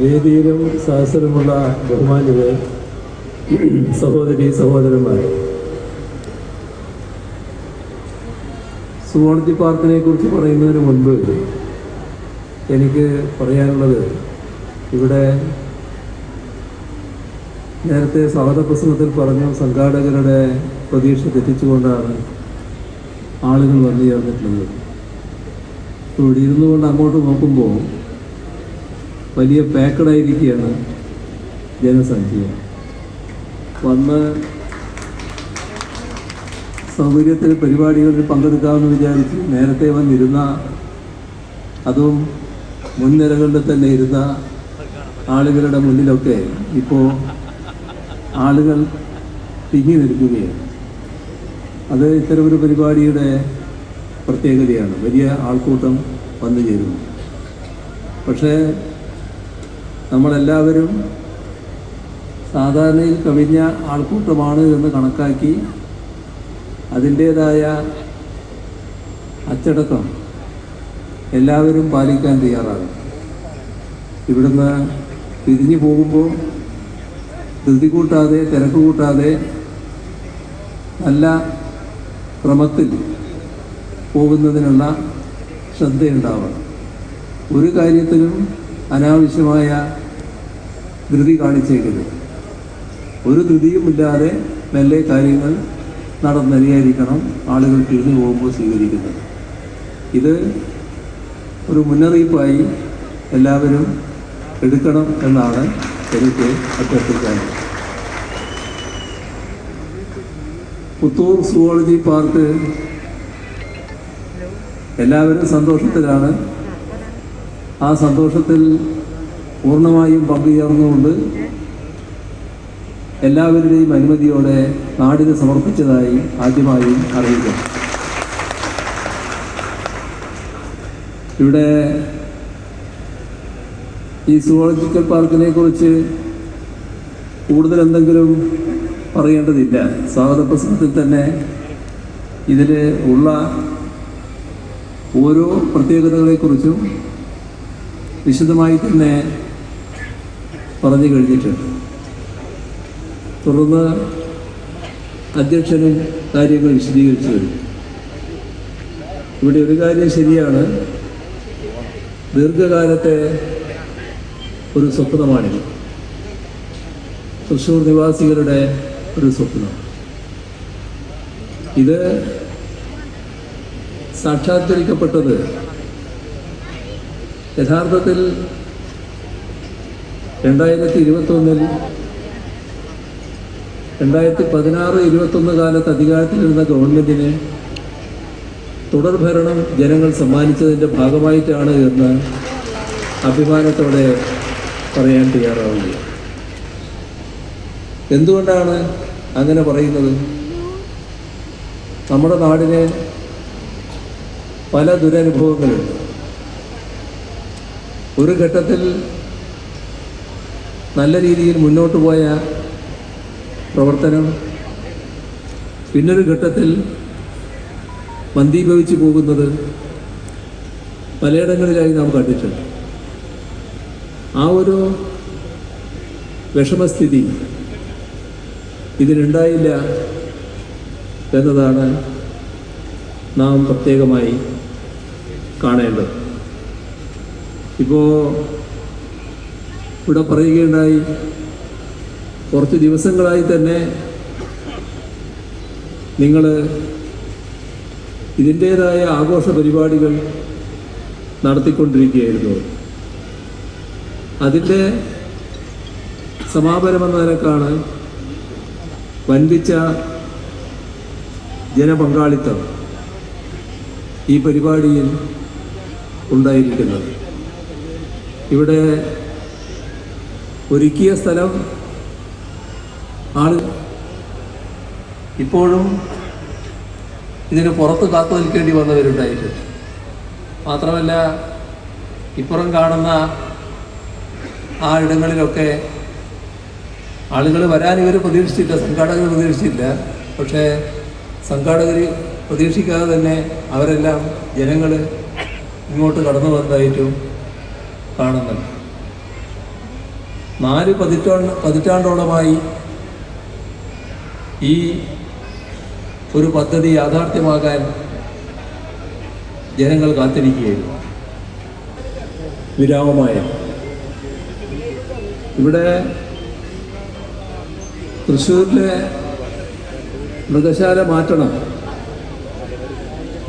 വേദിയിലും സഹസരമുള്ള ബഹുമാനികൾ സഹോദരി സഹോദരന്മാർ സുവോളജി പാർക്കിനെ കുറിച്ച് പറയുന്നതിന് മുൻപ് എനിക്ക് പറയാനുള്ളത് ഇവിടെ നേരത്തെ സ്വാഗത പ്രസംഗത്തിൽ പറഞ്ഞു സംഘാടകരുടെ പ്രതീക്ഷ തെറ്റിച്ചുകൊണ്ടാണ് ആളുകൾ വന്നു ചേർന്നിട്ടുള്ളത് ഇവിടെ ഇരുന്നുകൊണ്ട് അങ്ങോട്ട് നോക്കുമ്പോൾ വലിയ പാക്കഡായിരിക്കുകയാണ് ജനസംഖ്യ. വന്ന് സൗകര്യത്തിൽ പരിപാടികളിൽ പങ്കെടുക്കാമെന്ന് വിചാരിച്ച് നേരത്തെ വന്നിരുന്ന അതും മുൻനിരകളിൽ തന്നെ ഇരുന്ന ആളുകളുടെ മുന്നിലൊക്കെ ഇപ്പോൾ ആളുകൾ തിങ്ങി നിൽക്കുകയാണ്. അത് ഇത്തരമൊരു പരിപാടിയുടെ പ്രത്യേകതയാണ്. വലിയ ആൾക്കൂട്ടം വന്നു ചേരുന്നു. പക്ഷേ നമ്മളെല്ലാവരും സാധാരണയിൽ കവിഞ്ഞ ആൾക്കൂട്ടമാണ് എന്ന് കണക്കാക്കി അതിന്റേതായ അച്ചടക്കം എല്ലാവരും പാലിക്കാൻ തയ്യാറാകും ഇവിടുന്ന് പിരിഞ്ഞു പോകുമ്പോൾ ധൃതി കൂട്ടാതെ തിരക്ക് കൂട്ടാതെ നല്ല ക്രമത്തിൽ പോകുന്നതിനുള്ള ശ്രദ്ധയുണ്ടാവണം. ഒരു കാര്യത്തിലും അനാവശ്യമായ ധൃതി കാണിച്ചേക്കരുത്. ഒരു ധൃതിയുമില്ലാതെ മെല്ലെ കാര്യങ്ങൾ നടന്നരിയായിരിക്കണം ആളുകൾ പിരിഞ്ഞു പോകുമ്പോൾ സ്വീകരിക്കുന്നത്. ഇത് ഒരു മുന്നറിയിപ്പായി എല്ലാവരും എടുക്കണം എന്നാണ് എനിക്ക് അഭ്യർത്ഥിക്കാനുള്ളത്. പുത്തൂർ സുവോളജി പാർക്ക് എല്ലാവരും സന്തോഷത്തിലാണ്. ആ സന്തോഷത്തിൽ പൂർണമായും പങ്കുചേർന്നുകൊണ്ട് എല്ലാവരുടെയും അനുമതിയോടെ നാടിന് സമർപ്പിച്ചതായി ആദ്യമായി അറിയിക്കും. ഇവിടെ ഈ സുവോളജിക്കൽ പാർക്കിനെ കുറിച്ച് കൂടുതൽ എന്തെങ്കിലും പറയേണ്ടതില്ല. സ്വാഗത പ്രസംഗത്തിൽ തന്നെ ഇതിൽ ഉള്ള ഓരോ പ്രത്യേകതകളെക്കുറിച്ചും വിശദമായി തന്നെ പറഞ്ഞു കഴിഞ്ഞിട്ടുണ്ട്. തുടർന്ന് അധ്യക്ഷനും കാര്യങ്ങൾ വിശദീകരിച്ചു ഇവിടെ ഒരു കാര്യം ശരിയാണ്. ദീർഘകാലത്തെ ഒരു സ്വപ്നമാണിത്. തൃശ്ശൂർ നിവാസികളുടെ ഒരു സ്വപ്നം. ഇത് സാക്ഷാത്കരിക്കപ്പെട്ടത് യഥാർത്ഥത്തിൽ രണ്ടായിരത്തി ഇരുപത്തൊന്നിൽ രണ്ടായിരത്തി പതിനാറ് ഇരുപത്തൊന്ന് കാലത്ത് അധികാരത്തിലിരുന്ന ഗവൺമെന്റിന് തുടർഭരണം ജനങ്ങൾ സമ്മാനിച്ചതിന്റെ ഭാഗമായിട്ടാണ് എന്ന് അഭിമാനത്തോടെ പറയാൻ തയ്യാറാവുക എന്തുകൊണ്ടാണ് അങ്ങനെ പറയുന്നത്? നമ്മുടെ നാടിന് പല ദുരനുഭവങ്ങളുണ്ട്. ഒരു ഘട്ടത്തിൽ നല്ല രീതിയിൽ മുന്നോട്ട് പോയ പ്രവർത്തനം പിന്നൊരു ഘട്ടത്തിൽ മന്ദീഭവിച്ചു പോകുന്നത് പലയിടങ്ങളിലായി നാം കണ്ടിട്ടുണ്ട്. ആ ഒരു വിഷമസ്ഥിതി ഇതിനുണ്ടായില്ല എന്നതാണ് നാം പ്രത്യേകമായി കാണേണ്ടത്. ഇപ്പോൾ ഇവിടെ പറയുകയുണ്ടായി കുറച്ച് ദിവസങ്ങളായി തന്നെ നിങ്ങൾ ഇതിന്റേതായ ആഘോഷ പരിപാടികൾ നടത്തിക്കൊണ്ടിരിക്കുകയായിരുന്നു. അതിന്റെ സമാപനമെന്ന നിലക്കാണ് വൻപിച്ച ജനപങ്കാളിത്തം ഈ പരിപാടിയിൽ ഉണ്ടായിരിക്കുന്നത്. ഇവിടെ ഒരുക്കിയ സ്ഥലം ആണ്. ഇപ്പോഴും ഇതിന് പുറത്ത് കാത്തു നിൽക്കേണ്ടി വന്നവരുണ്ടായിട്ടുണ്ട് മാത്രമല്ല ഇപ്പുറം കാണുന്ന ആ ഇടങ്ങളിലൊക്കെ ആളുകൾ വരാൻ ഇവർ പ്രതീക്ഷിച്ചില്ല സംഘാടകർ പ്രതീക്ഷിച്ചില്ല. പക്ഷേ സംഘാടകർ പ്രതീക്ഷിക്കാതെ തന്നെ അവരെല്ലാം ജനങ്ങൾ ഇങ്ങോട്ട് കടന്നു വന്നതായിട്ടും കാണുന്നുണ്ട്. നാല് പതിറ്റാണ്ട് പതിറ്റാണ്ടോളമായി ഈ ഒരു പദ്ധതി യാഥാർത്ഥ്യമാകാൻ ജനങ്ങൾ കാത്തിരിക്കുകയായിരുന്നു വിരാമമായ. ഇവിടെ തൃശ്ശൂരിലെ മൃഗശാല മാറ്റണം.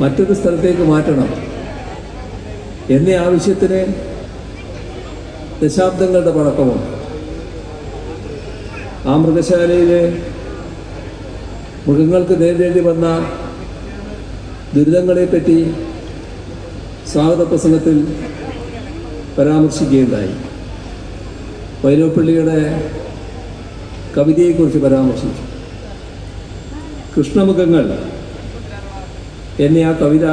മറ്റൊരു സ്ഥലത്തേക്ക് മാറ്റണം. എന്നീ ആവശ്യത്തിന് ദശാബ്ദങ്ങളുടെ പഴക്കമുണ്ട് ആ മൃഗശാലയിലെ മൃഗങ്ങൾക്ക് നേരിടേണ്ടി വന്ന ദുരിതങ്ങളെപ്പറ്റി സ്വാഗത പ്രസംഗത്തിൽ പരാമർശിക്കുകയുണ്ടായി. വൈലോപ്പള്ളിയുടെ കവിതയെക്കുറിച്ച് പരാമർശിച്ചു. കൃഷ്ണമുഖങ്ങൾ എന്നെ ആ കവിത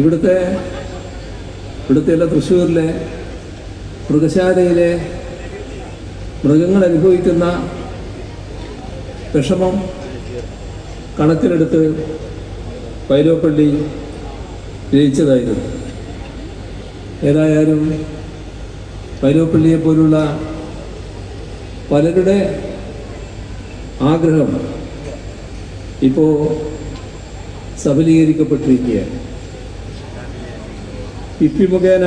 ഇവിടുത്തെ ഇവിടുത്തെ അല്ല തൃശ്ശൂരിലെ മൃഗശാലയിലെ മൃഗങ്ങൾ അനുഭവിക്കുന്ന വിഷമം കണക്കിലെടുത്ത് പൈലോപ്പള്ളി രചിച്ചതായിരുന്നു. ഏതായാലും പൈലോപ്പള്ളിയെ പോലുള്ള പലരുടെ ആഗ്രഹം ഇപ്പോൾ സഫലീകരിക്കപ്പെട്ടിരിക്കുകയാണ് ഇപ്പി മുഖേന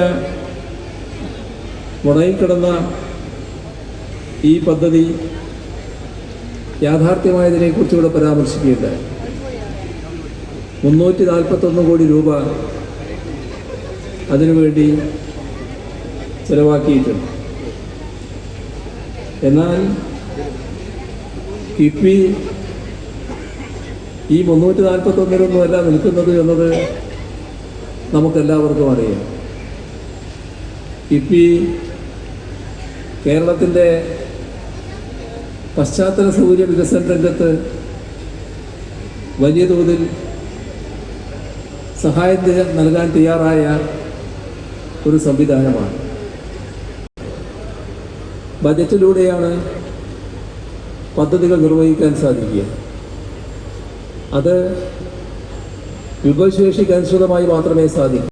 മുടങ്ങിക്കിടന്ന ഈ പദ്ധതി യാഥാർത്ഥ്യമായതിനെക്കുറിച്ച് ഇവിടെ പരാമർശിക്കുകയുണ്ടായി. മുന്നൂറ്റി നാൽപ്പത്തൊന്ന് കോടി രൂപ അതിനുവേണ്ടി ചെലവാക്കിയിട്ടുണ്ട്. എന്നാൽ കിഫ്ബി ഈ മുന്നൂറ്റി നാൽപ്പത്തൊന്നിലൊന്നും അല്ല നിൽക്കുന്നത് എന്നത് നമുക്കെല്ലാവർക്കും അറിയാം. കിഫ്ബി കേരളത്തിന്റെ പശ്ചാത്തല സൗകര്യ വികസന രംഗത്ത് വലിയ തോതിൽ സഹായം നൽകാൻ തയ്യാറായ ഒരു സംവിധാനമാണ്. ബജറ്റിലൂടെയാണ് പദ്ധതികൾ നിർവഹിക്കാൻ സാധിക്കുക. അത് വിഭവശേഷിക്ക് അനുസൃതമായി മാത്രമേ സാധിക്കൂ.